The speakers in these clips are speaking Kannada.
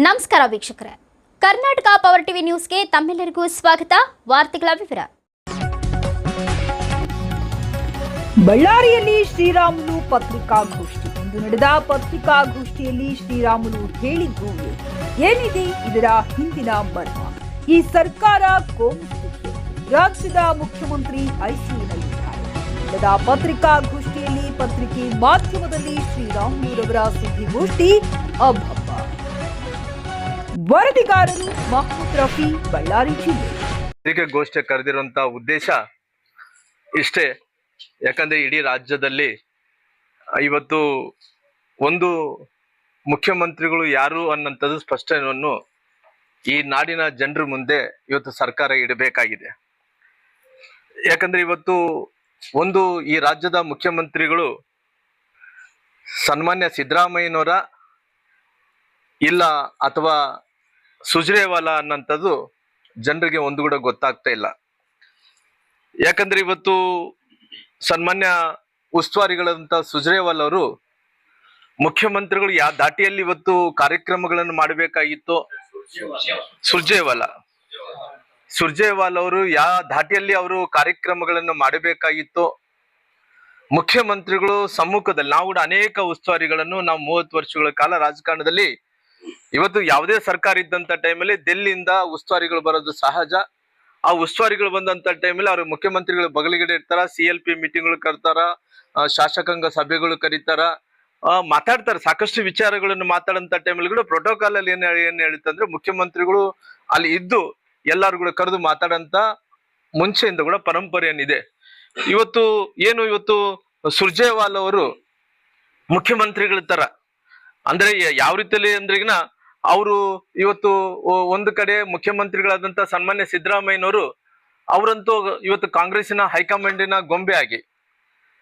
ನಮಸ್ಕಾರ ವೀಕ್ಷಕರೇ. ಕರ್ನಾಟಕ ಪವರ್ ಟಿವಿ ನ್ಯೂಸ್ಗೆ ತಮ್ಮೆಲ್ಲರಿಗೂ ಸ್ವಾಗತ. ವಾರ್ತೆಗಳ ವಿವರ. ಬಳ್ಳಾರಿಯಲ್ಲಿ ಶ್ರೀರಾಮುಲು ಪತ್ರಿಕಾಗೋಷ್ಠಿ. ಇಂದು ನಡೆದ ಪತ್ರಿಕಾಗೋಷ್ಠಿಯಲ್ಲಿ ಶ್ರೀರಾಮುಲು ಹೇಳಿದ್ದು ಏನು? ಏನಿದೆ ಇದರ ಹಿಂದಿನ ಮರ್ಮ? ಈ ಸರ್ಕಾರ ರಾಜ್ಯದ ಮುಖ್ಯಮಂತ್ರಿ ಐಸಿಯುನಲ್ಲಿದ್ದಾರೆ. ನಡೆದ ಪತ್ರಿಕಾಗೋಷ್ಠಿಯಲ್ಲಿ ಪತ್ರಿಕೆ ಮಾಧ್ಯಮದಲ್ಲಿ ಶ್ರೀರಾಮುಲುರವರ ಸುದ್ದಿಗೋಷ್ಠಿ ಅಬ್ಬಬ್ಬ ವರದಿಗಾರರು ಮಹಮೂದ್ ರಫಿ, ಬಳ್ಳಾರಿ ಜಿಲ್ಲೆ. ಪತ್ರಿಕಾಗೋಷ್ಠಿ ಕರೆದಿರುವಂತ ಉದ್ದೇಶ ಇಷ್ಟೇ. ಯಾಕಂದ್ರೆ ಇಡೀ ರಾಜ್ಯದಲ್ಲಿ ಇವತ್ತು ಒಂದು ಮುಖ್ಯಮಂತ್ರಿಗಳು ಯಾರು ಅನ್ನಂಥದ್ದು ಸ್ಪಷ್ಟವನ್ನು ಈ ನಾಡಿನ ಜನರ ಮುಂದೆ ಇವತ್ತು ಸರ್ಕಾರ ಇಡಬೇಕಾಗಿದೆ. ಯಾಕಂದ್ರೆ ಇವತ್ತು ಒಂದು ಈ ರಾಜ್ಯದ ಮುಖ್ಯಮಂತ್ರಿಗಳು ಸನ್ಮಾನ್ಯ ಸಿದ್ದರಾಮಯ್ಯನವರ ಇಲ್ಲ ಅಥವಾ ಸುಜ್ರೇವಾಲಾ ಅನ್ನಂಥದ್ದು ಜನರಿಗೆ ಒಂದು ಕೂಡ ಗೊತ್ತಾಗ್ತಾ ಇಲ್ಲ. ಯಾಕಂದ್ರೆ ಇವತ್ತು ಸನ್ಮಾನ್ಯ ಉಸ್ತುವಾರಿಗಳಂತ ಸುಜ್ರೇವಾಲ್ ಅವರು ಮುಖ್ಯಮಂತ್ರಿಗಳು ಯಾವ ದಾಟಿಯಲ್ಲಿ ಇವತ್ತು ಕಾರ್ಯಕ್ರಮಗಳನ್ನು ಮಾಡಬೇಕಾಗಿತ್ತು? ಸುರ್ಜೇವಾಲ. ಸುರ್ಜೇವಾಲ್ ಅವರು ಯಾವ ಧಾಟಿಯಲ್ಲಿ ಅವರು ಕಾರ್ಯಕ್ರಮಗಳನ್ನು ಮಾಡಬೇಕಾಗಿತ್ತು? ಮುಖ್ಯಮಂತ್ರಿಗಳು ಸಮ್ಮುಖದಲ್ಲಿ, ನಾವು ಕೂಡ ಅನೇಕ ಉಸ್ತುವಾರಿಗಳನ್ನು ನಾವು ಮೂವತ್ತು ವರ್ಷಗಳ ಕಾಲ ರಾಜಕಾರಣದಲ್ಲಿ ಇವತ್ತು ಯಾವುದೇ ಸರ್ಕಾರ ಇದ್ದಂತ ಟೈಮಲ್ಲಿ ದೆಲ್ಲಿಯಿಂದ ಉಸ್ತುವಾರಿಗಳು ಬರೋದು ಸಹಜ. ಆ ಉಸ್ತುವಾರಿಗಳು ಬಂದಂತ ಟೈಮಲ್ಲಿ ಅವ್ರ ಮುಖ್ಯಮಂತ್ರಿಗಳು ಬಗಲಿಗಡೆ ಇರ್ತಾರ ಸಿ ಎಲ್ ಪಿ ಮೀಟಿಂಗ್ಗಳು ಕರ್ತಾರ ಶಾಸಕಾಂಗ ಸಭೆಗಳು ಕರೀತಾರ ಮಾತಾಡ್ತಾರೆ. ಸಾಕಷ್ಟು ವಿಚಾರಗಳನ್ನು ಮಾತಾಡಂತ ಟೈಮಲ್ಲಿ ಕೂಡ ಪ್ರೋಟೋಕಾಲ್ ಅಲ್ಲಿ ಏನ್ ಏನ್ ಹೇಳುತ್ತಂದ್ರೆ ಮುಖ್ಯಮಂತ್ರಿಗಳು ಅಲ್ಲಿ ಇದ್ದು ಎಲ್ಲಾರು ಕೂಡ ಕರೆದು ಮಾತಾಡಂತ ಮುಂಚೆಯಿಂದ ಕೂಡ ಪರಂಪರೆ ಏನಿದೆ. ಇವತ್ತು ಏನು ಇವತ್ತು ಸುರ್ಜೇವಾಲ್ ಅವರು ಮುಖ್ಯಮಂತ್ರಿಗಳ ತರ ಅಂದ್ರೆ ಯಾವ ರೀತಿಯಲ್ಲಿ ಅಂದ್ರೆಗಿನ ಅವರು ಇವತ್ತು ಒಂದು ಕಡೆ ಮುಖ್ಯಮಂತ್ರಿಗಳಾದಂತ ಸನ್ಮಾನ್ಯ ಸಿದ್ದರಾಮಯ್ಯನವರು ಅವರಂತೂ ಇವತ್ತು ಕಾಂಗ್ರೆಸ್ಸಿನ ಹೈಕಮಾಂಡಿನ ಗೊಂಬೆ ಆಗಿ.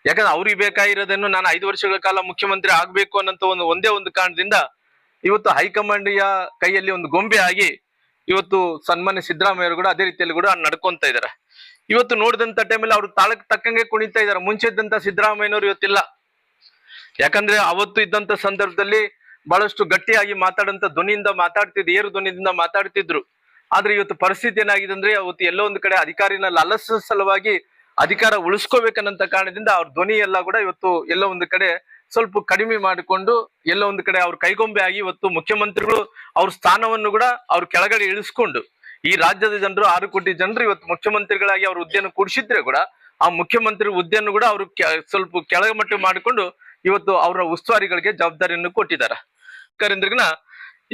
ಯಾಕಂದ್ರೆ ಅವ್ರಿಗೆ ಬೇಕಾಗಿರೋದನ್ನು ನಾನು ಐದು ವರ್ಷಗಳ ಕಾಲ ಮುಖ್ಯಮಂತ್ರಿ ಆಗ್ಬೇಕು ಅನ್ನಂತ ಒಂದು ಒಂದೇ ಒಂದು ಕಾರಣದಿಂದ ಇವತ್ತು ಹೈಕಮಾಂಡಿಯ ಕೈಯಲ್ಲಿ ಒಂದು ಗೊಂಬೆ ಆಗಿ ಇವತ್ತು ಸನ್ಮಾನ್ಯ ಸಿದ್ದರಾಮಯ್ಯವರು ಕೂಡ ಅದೇ ರೀತಿಯಲ್ಲಿ ಕೂಡ ನಡ್ಕೊಂತ ಇದ್ದಾರೆ ಇವತ್ತು ನೋಡಿದಂತ ಟೈಮಲ್ಲಿ ಅವ್ರು ತಾಳಕ್ ತಕ್ಕಂಗೆ ಕುಣಿತಾ ಇದ್ದಾರೆ ಮುಂಚೆ ಇದ್ದಂತ ಸಿದ್ದರಾಮಯ್ಯನವರು ಇವತ್ತಿಲ್ಲ. ಯಾಕಂದ್ರೆ ಅವತ್ತು ಇದ್ದಂತ ಸಂದರ್ಭದಲ್ಲಿ ಬಹಳಷ್ಟು ಗಟ್ಟಿಯಾಗಿ ಮಾತಾಡಂತ ಧ್ವನಿಯಿಂದ ಮಾತಾಡ್ತಿದ್ರು ಏರು ಧ್ವನಿಯಿಂದ ಮಾತಾಡ್ತಿದ್ರು. ಆದ್ರೆ ಇವತ್ತು ಪರಿಸ್ಥಿತಿ ಏನಾಗಿದೆ ಅಂದ್ರೆ, ಅವತ್ತು ಎಲ್ಲೋ ಒಂದು ಕಡೆ ಅಧಿಕಾರಿನ ಲಲಸ ಸಲುವಾಗಿ ಅಧಿಕಾರ ಉಳಿಸ್ಕೋಬೇಕನ್ನಂತ ಕಾರಣದಿಂದ ಅವ್ರ ಧ್ವನಿ ಎಲ್ಲ ಕೂಡ ಇವತ್ತು ಎಲ್ಲೋ ಒಂದು ಕಡೆ ಸ್ವಲ್ಪ ಕಡಿಮೆ ಮಾಡಿಕೊಂಡು, ಎಲ್ಲೋ ಒಂದು ಕಡೆ ಅವ್ರ ಕೈಗೊಂಬೆ ಆಗಿ ಇವತ್ತು ಮುಖ್ಯಮಂತ್ರಿಗಳು ಅವ್ರ ಸ್ಥಾನವನ್ನು ಕೂಡ ಅವ್ರ ಕೆಳಗಡೆ ಇಳಿಸ್ಕೊಂಡು, ಈ ರಾಜ್ಯದ ಜನರು, ಆರು ಕೋಟಿ ಜನರು ಇವತ್ತು ಮುಖ್ಯಮಂತ್ರಿಗಳಾಗಿ ಅವ್ರ ಹುದ್ದೆಯನ್ನು ಕೂಡಿಸಿದ್ರೆ ಕೂಡ, ಆ ಮುಖ್ಯಮಂತ್ರಿ ಹುದ್ದೆಯನ್ನು ಕೂಡ ಅವರು ಸ್ವಲ್ಪ ಕೆಳಮಟ್ಟ ಮಾಡಿಕೊಂಡು ಇವತ್ತು ಅವರ ಉಸ್ತುವಾರಿಗಳಿಗೆ ಜವಾಬ್ದಾರಿಯನ್ನು ಕೊಟ್ಟಿದ್ದಾರೆ. ಕರಿಂದ್ರಿಗಿನ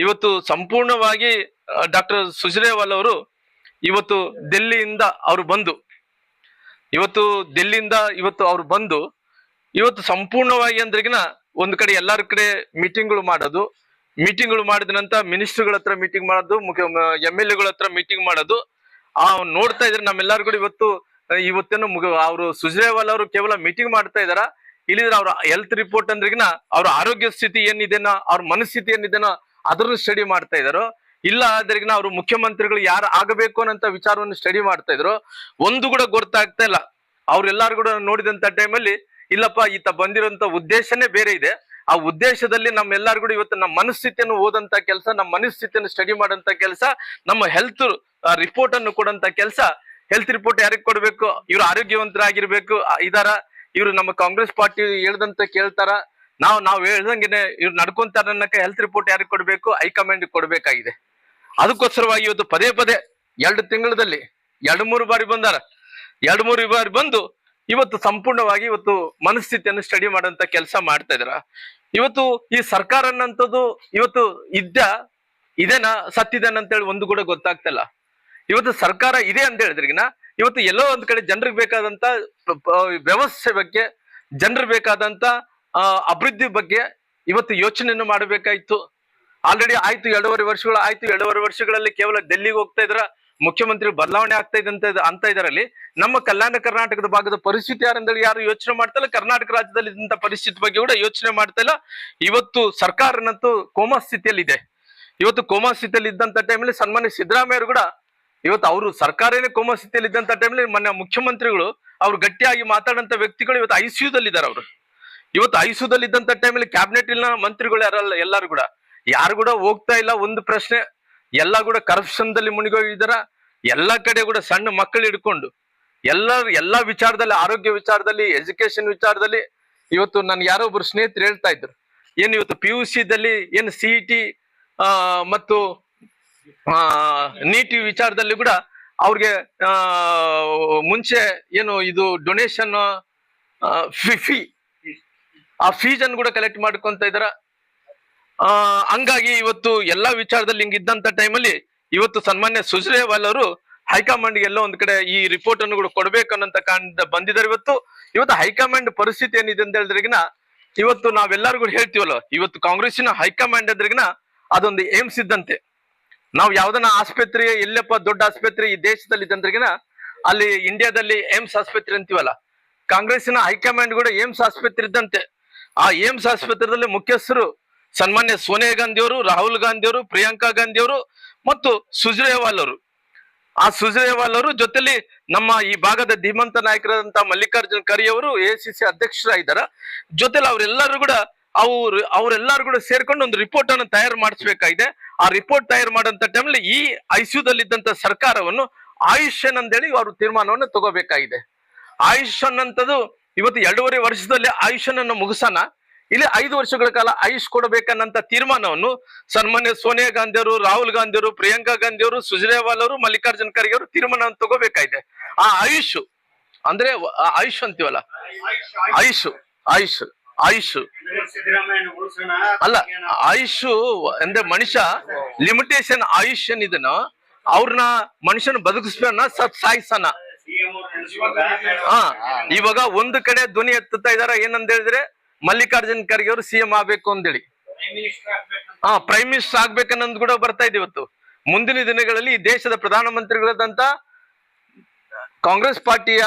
ಇವತ್ತು ಸಂಪೂರ್ಣವಾಗಿ ಡಾಕ್ಟರ್ ಸುಜ್ರೇವಾಲ್ ಅವರು ಇವತ್ತು ಡೆಲ್ಲಿಯಿಂದ ಅವರು ಬಂದು, ಇವತ್ತು ಡೆಲ್ಲಿಯಿಂದ ಇವತ್ತು ಅವ್ರು ಬಂದು, ಇವತ್ತು ಸಂಪೂರ್ಣವಾಗಿ ಅಂದ್ರಿಗಿನ ಒಂದು ಕಡೆ ಎಲ್ಲಾರ ಕಡೆ ಮೀಟಿಂಗ್ಗಳು ಮಾಡೋದು, ಮೀಟಿಂಗ್ಗಳು ಮಾಡಿದ ನಂತರ ಮಿನಿಸ್ಟರ್ಗಳ ಹತ್ರ ಮೀಟಿಂಗ್ ಮಾಡೋದು, ಮುಖ್ಯ ಎಂ ಎಲ್ ಎಗಳ ಹತ್ರ ಮೀಟಿಂಗ್ ಮಾಡೋದು, ಆ ನೋಡ್ತಾ ಇದ್ರೆ ನಮ್ಮೆಲ್ಲರೂ ಕೂಡ ಇವತ್ತು ಇವತ್ತೇನು ಮುಗ, ಅವರು ಸುಜ್ರೇವಾಲ್ ಅವರು ಕೇವಲ ಮೀಟಿಂಗ್ ಮಾಡ್ತಾ ಇದಾರ ಇಲ್ಲಿದ್ರೆ ಅವ್ರ ಹೆಲ್ತ್ ರಿಪೋರ್ಟ್ ಅಂದ್ರಿಗಿನ ಅವ್ರ ಆರೋಗ್ಯ ಸ್ಥಿತಿ ಏನಿದೆನ, ಅವ್ರ ಮನಸ್ಥಿತಿ ಏನಿದೆನೋ ಅದನ್ನು ಸ್ಟಡಿ ಮಾಡ್ತಾ ಇದಾರೋ. ಇಲ್ಲ ಆದ್ರಿಗಿನ ಅವರು ಮುಖ್ಯಮಂತ್ರಿಗಳು ಯಾರು ಆಗಬೇಕು ಅನ್ನಂತ ವಿಚಾರವನ್ನು ಸ್ಟಡಿ ಮಾಡ್ತಾ ಇದ್ರು. ಒಂದು ಕೂಡ ಗೊತ್ತಾಗ್ತಾ ಇಲ್ಲ. ಅವ್ರೆಲ್ಲಾರು ಕೂಡ ನೋಡಿದಂತ ಟೈಮಲ್ಲಿ ಇಲ್ಲಪ್ಪ, ಈತ ಬಂದಿರೋಂತ ಉದ್ದೇಶನೇ ಬೇರೆ ಇದೆ. ಆ ಉದ್ದೇಶದಲ್ಲಿ ನಮ್ಮೆಲ್ಲರಿಗೂ ಇವತ್ತು ನಮ್ಮ ಮನಸ್ಥಿತಿಯನ್ನು ಓದಂತ ಕೆಲಸ, ನಮ್ಮ ಮನಸ್ಥಿತಿಯನ್ನು ಸ್ಟಡಿ ಮಾಡಂತ ಕೆಲಸ, ನಮ್ಮ ಹೆಲ್ತ್ ರಿಪೋರ್ಟ್ ಅನ್ನು ಕೊಡಂತ ಕೆಲಸ ಹೆಲ್ತ್ ರಿಪೋರ್ಟ್ ಯಾರಿಗೆ ಕೊಡ್ಬೇಕು? ಇವ್ರು ಆರೋಗ್ಯವಂತರಾಗಿರ್ಬೇಕು ಇದಾರ? ಇವ್ರು ನಮ್ಮ ಕಾಂಗ್ರೆಸ್ ಪಾರ್ಟಿ ಹೇಳ್ದಂತ ಕೇಳ್ತಾರ. ನಾವು ನಾವು ಹೇಳ್ದಂಗೆನೆ ಇವ್ರು ನಡ್ಕೊಂತಾರ ಅನ್ನಕ ಹೆಲ್ತ್ ರಿಪೋರ್ಟ್ ಯಾರಿಗೆ ಕೊಡ್ಬೇಕು? ಹೈಕಮಾಂಡ್ ಕೊಡ್ಬೇಕಾಗಿದೆ. ಅದಕ್ಕೋಸ್ಕರವಾಗಿ ಇವತ್ತು ಪದೇ ಪದೇ ಎರಡು ತಿಂಗಳಲ್ಲಿ ಎರಡು ಮೂರು ಬಾರಿ ಬಂದಾರ. ಎರಡು ಮೂರು ಬಾರಿ ಬಂದು ಇವತ್ತು ಸಂಪೂರ್ಣವಾಗಿ ಇವತ್ತು ಮನಸ್ಥಿತಿಯನ್ನು ಸ್ಟಡಿ ಮಾಡುವಂತ ಕೆಲಸ ಮಾಡ್ತಾ ಇದಾರ. ಇವತ್ತು ಈ ಸರ್ಕಾರ ಅನ್ನಂಥದ್ದು ಇವತ್ತು ಇದ್ದ, ಇದೇನಾ ಸತ್ತಿದೇನ ಅಂತೇಳಿ ಒಂದು ಕೂಡ ಗೊತ್ತಾಗ್ತಲ್ಲ. ಇವತ್ತು ಸರ್ಕಾರ ಇದೆ ಅಂತ ಹೇಳಿದ್ರಿಗಿನ ಇವತ್ತು ಎಲ್ಲೋ ಒಂದ್ ಕಡೆ ಜನರಿಗೆ ಬೇಕಾದಂತ ವ್ಯವಸ್ಥೆ ಬಗ್ಗೆ, ಜನರಿಗೆ ಬೇಕಾದಂತ ಅಭಿವೃದ್ಧಿ ಬಗ್ಗೆ ಇವತ್ತು ಯೋಚನೆಯನ್ನು ಮಾಡಬೇಕಾಯ್ತು. ಆಲ್ರೆಡಿ ಆಯ್ತು, ಎರಡೂವರೆ ವರ್ಷಗಳು ಆಯ್ತು, ಎರಡೂವರೆ ವರ್ಷಗಳಲ್ಲಿ ಕೇವಲ ಡೆಲ್ಲಿಗೆ ಹೋಗ್ತಾ ಇದ್ರ, ಮುಖ್ಯಮಂತ್ರಿ ಬದಲಾವಣೆ ಆಗ್ತಾ ಇದೆ ಅಂತ ಇದರಲ್ಲಿ, ನಮ್ಮ ಕಲ್ಯಾಣ ಕರ್ನಾಟಕದ ಭಾಗದ ಪರಿಸ್ಥಿತಿ ಯಾರಂದೇಳಿ ಯಾರು ಯೋಚನೆ ಮಾಡ್ತಾ ಇಲ್ಲ, ಕರ್ನಾಟಕ ರಾಜ್ಯದಲ್ಲಿ ಇದ್ದಂತ ಪರಿಸ್ಥಿತಿ ಬಗ್ಗೆ ಕೂಡ ಯೋಚನೆ ಮಾಡ್ತಾ ಇಲ್ಲ. ಇವತ್ತು ಸರ್ಕಾರನಂತೂ ಕೋಮಾ ಸ್ಥಿತಿಯಲ್ಲಿದೆ. ಇವತ್ತು ಕೋಮಾ ಸ್ಥಿತಿಯಲ್ಲಿ ಇದ್ದಂತ ಟೈಮಲ್ಲಿ ಸನ್ಮಾನ್ಯ ಸಿದ್ದರಾಮಯ್ಯ ಕೂಡ ಇವತ್ತು ಅವರು ಸರ್ಕಾರನೇ ಕೋಮಸ್ಥಿತಿಯಲ್ಲಿ ಇದ್ದಂತ ಟೈಮಲ್ಲಿ ಮೊನ್ನೆ ಮುಖ್ಯಮಂತ್ರಿಗಳು ಅವ್ರು ಗಟ್ಟಿಯಾಗಿ ಮಾತಾಡಂತ ವ್ಯಕ್ತಿಗಳು ಇವತ್ತು ಐ ಸಿ ಅವರು. ಇವತ್ತು ಐಸಿಯುದಲ್ಲಿ ಇದ್ದಂತ ಟೈಮಲ್ಲಿ ಕ್ಯಾಬಿನೆಟ್ ಇಲ್ಲ ಮಂತ್ರಿಗಳು ಯಾರಲ್ಲ, ಎಲ್ಲರೂ ಕೂಡ. ಯಾರು ಕೂಡ ಹೋಗ್ತಾ ಇಲ್ಲ, ಒಂದು ಪ್ರಶ್ನೆ. ಎಲ್ಲ ಕೂಡ ಕರಪ್ಷನ್ ದಲ್ಲಿ ಮುಣಿಗೋಗಿದಾರ ಎಲ್ಲಾ ಕಡೆ ಕೂಡ ಸಣ್ಣ ಮಕ್ಕಳು ಹಿಡ್ಕೊಂಡು. ಎಲ್ಲ, ಎಲ್ಲಾ ವಿಚಾರದಲ್ಲಿ, ಆರೋಗ್ಯ ವಿಚಾರದಲ್ಲಿ ಎಜುಕೇಶನ್ ವಿಚಾರದಲ್ಲಿ ಇವತ್ತು ನನ್ನ ಯಾರೋ ಒಬ್ರು ಸ್ನೇಹಿತರು ಹೇಳ್ತಾ ಇದ್ರು. ಏನ್ ಇವತ್ತು ಪಿ ಯು ದಲ್ಲಿ, ಏನ್ ಸಿ ಟಿ ಮತ್ತು ನೀಟಿ ವಿಚಾರದಲ್ಲಿ ಕೂಡ ಅವ್ರಿಗೆ ಮುಂಚೆ ಏನು ಇದು ಡೊನೇಷನ್ ಫಿ ಆ ಫೀಸ್ ಅನ್ನು ಕೂಡ ಕಲೆಕ್ಟ್ ಮಾಡ್ಕೊಂತ ಇದಾರ ಹಂಗಾಗಿ ಇವತ್ತು ಎಲ್ಲಾ ವಿಚಾರದಲ್ಲಿ ಹಿಂಗಿದ್ದಂತ ಟೈಮಲ್ಲಿ ಇವತ್ತು ಸನ್ಮಾನ್ಯ ಸುಜ್ರೇವಾಲ್ ಅವರು ಹೈಕಮಾಂಡ್ ಎಲ್ಲೋ ಒಂದ್ ಕಡೆ ಈ ರಿಪೋರ್ಟ್ ಅನ್ನು ಕೂಡ ಕೊಡ್ಬೇಕು ಅನ್ನೋಂತ ಕಾರಣ ಬಂದಿದ್ದಾರೆ ಇವತ್ತು. ಇವತ್ತು ಹೈಕಮಾಂಡ್ ಪರಿಸ್ಥಿತಿ ಏನಿದೆ ಅಂತ ಹೇಳಿದ್ರಿಗಿನ ಇವತ್ತು ನಾವೆಲ್ಲರೂ ಕೂಡ ಹೇಳ್ತೀವಲ್ಲ, ಇವತ್ತು ಕಾಂಗ್ರೆಸ್ಸಿನ ಹೈಕಮಾಂಡ್ ಎದ್ರಿಗಿನ ಅದೊಂದು ಏಮ್ಸ್ ಇದ್ದಂತೆ. ನಾವು ಯಾವ್ದನ್ನ ಆಸ್ಪತ್ರೆ ಎಲ್ಲಪ್ಪ ದೊಡ್ಡ ಆಸ್ಪತ್ರೆ ಈ ದೇಶದಲ್ಲಿ ಇದ್ದಂದ್ರಿಗಿನ ಅಲ್ಲಿ ಇಂಡಿಯಾದಲ್ಲಿ ಏಮ್ಸ್ ಆಸ್ಪತ್ರೆ ಅಂತೀವಲ್ಲ, ಕಾಂಗ್ರೆಸ್ಸಿನ ಹೈಕಮಾಂಡ್ ಕೂಡ ಏಮ್ಸ್ ಆಸ್ಪತ್ರೆ ಇದ್ದಂತೆ. ಆ ಏಮ್ಸ್ ಆಸ್ಪತ್ರೆದಲ್ಲಿ ಮುಖ್ಯಸ್ಥರು ಸನ್ಮಾನ್ಯ ಸೋನಿಯಾ ಗಾಂಧಿ ಅವರು ರಾಹುಲ್ ಗಾಂಧಿ ಅವರು ಪ್ರಿಯಾಂಕಾ ಗಾಂಧಿ ಅವರು ಮತ್ತು ಸುಜ್ರೇವಾಲ್ ಅವರು. ಆ ಸುಜ್ರೇವಾಲ್ ಅವರು ಜೊತೆಲಿ ನಮ್ಮ ಈ ಭಾಗದ ಧೀಮಂತ ನಾಯಕರಾದಂತಹ ಮಲ್ಲಿಕಾರ್ಜುನ್ ಖರ್ಗೆ ಅವರು ಎಸಿಸಿ ಅಧ್ಯಕ್ಷರಾಗಿದ್ದಾರ. ಜೊತೆಲಿ ಅವರೆಲ್ಲರೂ ಕೂಡ ಅವ್ರು, ಅವರೆಲ್ಲರೂ ಕೂಡ ಸೇರ್ಕೊಂಡು ಒಂದು ರಿಪೋರ್ಟ್ ಅನ್ನು ತಯಾರು ಮಾಡಿಸ್ಬೇಕಾಗಿದೆ. ಆ ರಿಪೋರ್ಟ್ ತಯಾರು ಮಾಡಂತ ಟೈಮಲ್ಲಿ ಈ ಐಸಿಯುದಲ್ಲಿದ್ದಂತ ಸರ್ಕಾರವನ್ನು ಆಯುಷ್ಯನ್ ಅಂತೇಳಿ ಅವರು ತೀರ್ಮಾನವನ್ನು ತಗೋಬೇಕಾಗಿದೆ. ಆಯುಷ್ಯನ್ ಅಂತದ್ದು ಇವತ್ತು ಎರಡೂವರೆ ವರ್ಷದಲ್ಲಿ ಆಯುಷ್ಯನ್ ಅನ್ನು ಮುಗಿಸೋಣ. ಇಲ್ಲಿ ಐದು ವರ್ಷಗಳ ಕಾಲ ಆಯುಷ್ ಕೊಡಬೇಕನ್ನಂತ ತೀರ್ಮಾನವನ್ನು ಸನ್ಮಾನ್ಯ ಸೋನಿಯಾ ಗಾಂಧಿ ಅವರು ರಾಹುಲ್ ಗಾಂಧಿ ಅವರು ಪ್ರಿಯಾಂಕಾ ಗಾಂಧಿ ಅವರು ಸುಜ್ರೇವಾಲ್ ಅವರು, ಮಲ್ಲಿಕಾರ್ಜುನ್ ಖರ್ಗೆ ಅವರು ತೀರ್ಮಾನವನ್ನು ತಗೋಬೇಕಾಗಿದೆ. ಆ ಆಯುಷ್ ಅಂದ್ರೆ ಆಯುಷ್ ಅಂತೀವಲ್ಲ? ಆಯುಷ್ ಆಯುಷ್. ಆಯುಷ್ ಅಲ್ಲ ಆಯುಷು ಅಂದ್ರೆ ಮನುಷ್ಯ ಲಿಮಿಟೇಷನ್ ಆಯುಷ್ ಏನಿದನೋ ಅವ್ರನ್ನ ಮನುಷ್ಯನ ಬದುಕಿಸ್ಬೇನ ಸತ್ ಸಾಯಿಸನ. ಹಾ, ಇವಾಗ ಒಂದು ಕಡೆ ಧ್ವನಿ ಎತ್ತುತ್ತಾ ಇದಾರ, ಏನಂತ ಹೇಳಿದ್ರೆ ಮಲ್ಲಿಕಾರ್ಜುನ್ ಖರ್ಗೆ ಅವರು ಸಿಎಂ ಆಗ್ಬೇಕು ಅಂತೇಳಿ ಹಾ ಪ್ರೈಮ್ ಮಿನಿಸ್ಟರ್ ಆಗ್ಬೇಕನ್ನೋದು ಕೂಡ ಬರ್ತಾ ಇದೆ ಇವತ್ತು. ಮುಂದಿನ ದಿನಗಳಲ್ಲಿ ಈ ದೇಶದ ಪ್ರಧಾನಮಂತ್ರಿಗಳಾದಂತ ಕಾಂಗ್ರೆಸ್ ಪಾರ್ಟಿಯ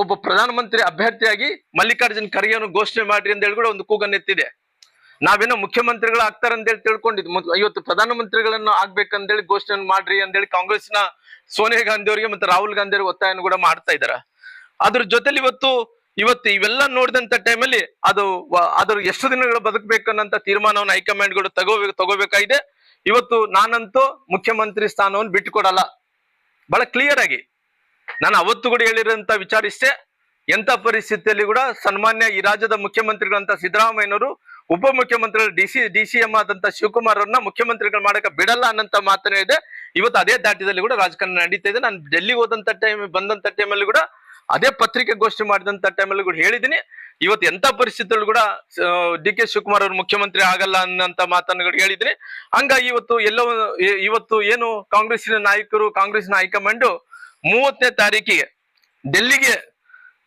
ಒಬ್ಬ ಪ್ರಧಾನಮಂತ್ರಿ ಅಭ್ಯರ್ಥಿಯಾಗಿ ಮಲ್ಲಿಕಾರ್ಜುನ್ ಖರ್ಗೆಯನ್ನು ಘೋಷಣೆ ಮಾಡ್ರಿ ಅಂತ ಹೇಳಿ ಕೂಡ ಒಂದು ಕೂಗನ್ನೆತ್ತಿದೆ ನಾವೇನೋ ಮುಖ್ಯಮಂತ್ರಿಗಳು ಆಗ್ತಾರೆ ಅಂತ ಹೇಳಿ ತಿಳ್ಕೊಂಡಿದ್ವಿ ಇವತ್ತು ಪ್ರಧಾನಮಂತ್ರಿಗಳನ್ನು ಆಗ್ಬೇಕಂತೇಳಿ ಘೋಷಣೆ ಮಾಡ್ರಿ ಅಂತ ಹೇಳಿ ಕಾಂಗ್ರೆಸ್ನ ಸೋನಿಯಾ ಗಾಂಧಿ ಅವರಿಗೆ ಮತ್ತೆ ರಾಹುಲ್ ಗಾಂಧಿ ಅವರಿಗೆ ಒತ್ತಾಯನ ಕೂಡ ಮಾಡ್ತಾ ಇದಾರ ಅದ್ರ ಜೊತೆಲಿ ಇವತ್ತು ಇವತ್ತು ಇವೆಲ್ಲ ನೋಡಿದಂತ ಟೈಮಲ್ಲಿ ಅದು ಅದ್ರ ಎಷ್ಟು ದಿನಗಳು ಬದುಕಬೇಕನ್ನಂತ ತೀರ್ಮಾನವನ್ನು ಹೈಕಮಾಂಡ್ಗಳು ತಗೋಬೇಕು ತಗೋಬೇಕಾಗಿದೆ. ಇವತ್ತು ನಾನಂತೂ ಮುಖ್ಯಮಂತ್ರಿ ಸ್ಥಾನವನ್ನು ಬಿಟ್ಟುಕೊಡಲ್ಲ. ಬಹಳ ಕ್ಲಿಯರ್ ಆಗಿ. ನಾನು ಅವತ್ತು ಕೂಡ ಹೇಳಿರೋಂತ ವಿಚಾರ ಇಷ್ಟೇ ಎಂತ ಪರಿಸ್ಥಿತಿಯಲ್ಲಿ ಕೂಡ ಸನ್ಮಾನ್ಯ ಈ ರಾಜ್ಯದ ಮುಖ್ಯಮಂತ್ರಿಗಳಂತ ಸಿದ್ದರಾಮಯ್ಯನವರು, ಉಪಮುಖ್ಯಮಂತ್ರಿಗಳು, D C D C M ಆದಂತ ಶಿವಕುಮಾರ್ ಅವ್ರನ್ನ ಮುಖ್ಯಮಂತ್ರಿಗಳು ಮಾಡಕ ಬಿಡಲ್ಲ ಅನ್ನಂತ ಮಾತನೇ ಇದೆ. ಇವತ್ತು ಅದೇ ದಾಟಿದಲ್ಲಿ ಕೂಡ ರಾಜಕಾರಣ ನಡೀತಾ ಇದೆ. ನಾನು ಡೆಲ್ಲಿಗೆ ಹೋದಂತ ಟೈಮ್ ಬಂದಂತ ಟೈಮಲ್ಲಿ ಕೂಡ ಅದೇ ಪತ್ರಿಕೆ ಗೋಷ್ಠಿ ಮಾಡಿದಂತ ಟೈಮಲ್ಲಿ ಕೂಡ ಹೇಳಿದೀನಿ ಇವತ್ತು ಎಂತ ಪರಿಸ್ಥಿತಿಯಲ್ಲೂ ಕೂಡ ಡಿ ಕೆ ಶಿವಕುಮಾರ್ ಅವರು ಮುಖ್ಯಮಂತ್ರಿ ಆಗಲ್ಲ ಅನ್ನಂತ ಮಾತನ್ನು ಹೇಳಿದ್ದೀನಿ. ಹಂಗಾಗಿ ಇವತ್ತು ಎಲ್ಲೋ ಇವತ್ತು ಏನು ಕಾಂಗ್ರೆಸ್ಸಿನ ನಾಯಕರು ಕಾಂಗ್ರೆಸ್ನ ಹೈಕಮಾಂಡ್ ಮೂವತ್ತನೇ ತಾರೀಕಿಗೆ ಡೆಲ್ಲಿಗೆ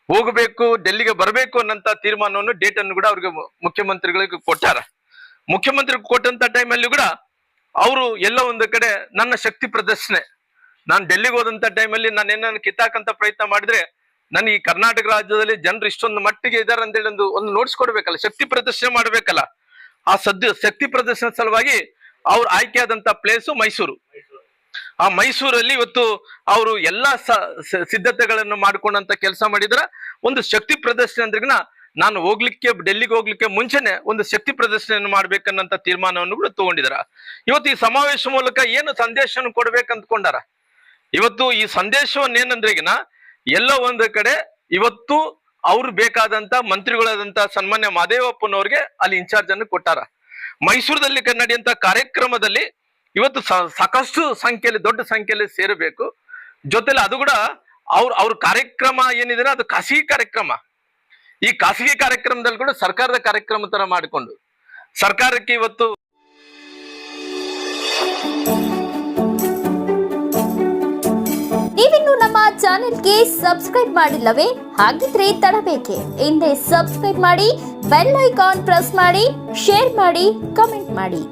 ಹೋಗಬೇಕು, ಡೆಲ್ಲಿಗೆ ಬರಬೇಕು ಅನ್ನಂತ ತೀರ್ಮಾನವನ್ನು ಡೇಟ್ ಕೂಡ ಅವ್ರಿಗೆ ಮುಖ್ಯಮಂತ್ರಿಗಳಿಗೆ ಕೊಟ್ಟಾರ. ಮುಖ್ಯಮಂತ್ರಿ ಕೊಟ್ಟಂತ ಟೈಮಲ್ಲಿ ಕೂಡ ಅವರು ಎಲ್ಲ ಒಂದು ಕಡೆ ನನ್ನ ಶಕ್ತಿ ಪ್ರದರ್ಶನೆ. ನಾನು ಡೆಲ್ಲಿಗೆ ಹೋದಂತ ಟೈಮಲ್ಲಿ ನಾನು ಏನನ್ನು ಕಿತ್ತಾಕಂತ ಪ್ರಯತ್ನ ಮಾಡಿದ್ರೆ ನನಗೆ ಈ ಕರ್ನಾಟಕ ರಾಜ್ಯದಲ್ಲಿ ಜನರು ಇಷ್ಟೊಂದು ಮಟ್ಟಿಗೆ ಇದಾರೆ ಅಂತೇಳಿ ಒಂದು ಒಂದು ನೋಡ್ಸ್ಕೊಡ್ಬೇಕಲ್ಲ ಶಕ್ತಿ ಪ್ರದರ್ಶನ ಮಾಡ್ಬೇಕಲ್ಲ. ಆ ಸದ್ಯ ಶಕ್ತಿ ಪ್ರದರ್ಶನ ಸಲುವಾಗಿ ಅವ್ರು ಆಯ್ಕೆ ಆದಂತ ಪ್ಲೇಸು ಮೈಸೂರು. ಆ ಮೈಸೂರಲ್ಲಿ ಇವತ್ತು ಅವರು ಎಲ್ಲಾ ಸಿದ್ಧತೆಗಳನ್ನು ಮಾಡಿಕೊಂಡಂತ ಕೆಲಸ ಮಾಡಿದ್ರ ಒಂದು ಶಕ್ತಿ ಪ್ರದರ್ಶನ ನಾನು ಹೋಗ್ಲಿಕ್ಕೆ, ಡೆಲ್ಲಿಗೆ ಹೋಗ್ಲಿಕ್ಕೆ ಮುಂಚೆನೆ ಒಂದು ಶಕ್ತಿ ಪ್ರದರ್ಶನ ಮಾಡ್ಬೇಕನ್ನಂತ ತೀರ್ಮಾನವನ್ನು ಕೂಡ ತಗೊಂಡಿದಾರ. ಇವತ್ತು ಈ ಸಮಾವೇಶ ಮೂಲಕ ಏನು ಸಂದೇಶವನ್ನು ಕೊಡ್ಬೇಕಂತ್ಕೊಂಡಾರ ಇವತ್ತು ಈ ಸಂದೇಶವನ್ನು ಏನಂದ್ರೆಗಿನ ಎಲ್ಲ ಒಂದು ಕಡೆ ಇವತ್ತು ಅವ್ರು ಬೇಕಾದಂತ ಮಂತ್ರಿಗಳಾದಂತ ಸನ್ಮಾನ್ಯ ಮಾದೇವಪ್ಪನವ್ರಿಗೆ ಅಲ್ಲಿ ಇನ್ಚಾರ್ಜ್ ಅನ್ನು ಕೊಟ್ಟಾರ. ಮೈಸೂರದಲ್ಲಿ ಕನ್ನಡಿಯಂತ ಕಾರ್ಯಕ್ರಮದಲ್ಲಿ ಇವತ್ತು ಸಾಕಷ್ಟು ಸಂಖ್ಯೆಯಲ್ಲಿ, ದೊಡ್ಡ ಸಂಖ್ಯೆಯಲ್ಲಿ ಸೇರಬೇಕು. ಜೊತೆಲಿ ಅದು ಕೂಡ ಅವ್ರ ಅವ್ರ ಕಾರ್ಯಕ್ರಮ ಏನಿದೆ ಅದು ಖಾಸಗಿ ಕಾರ್ಯಕ್ರಮ. ಈ ಖಾಸಗಿ ಕಾರ್ಯಕ್ರಮದಲ್ಲಿ ಕೂಡ ಸರ್ಕಾರದ ಕಾರ್ಯಕ್ರಮ ತರ ಮಾಡಿಕೊಂಡು, ಸರ್ಕಾರಕ್ಕೆ ಇವತ್ತು ನೀವಿನ್ನು ನಮ್ಮ ಚಾನೆಲ್ಗೆ ಸಬ್ಸ್ಕ್ರೈಬ್ ಮಾಡಿಲ್ಲವೇ? ಹಾಗಿದ್ರೆ ತಡಬೇಕೆ. ಹಿಂದೆ ಸಬ್ಸ್ಕ್ರೈಬ್ ಮಾಡಿ, ಬೆಲ್ ಐಕಾನ್ ಪ್ರೆಸ್ ಮಾಡಿ, ಶೇರ್ ಮಾಡಿ, ಕಮೆಂಟ್ ಮಾಡಿ.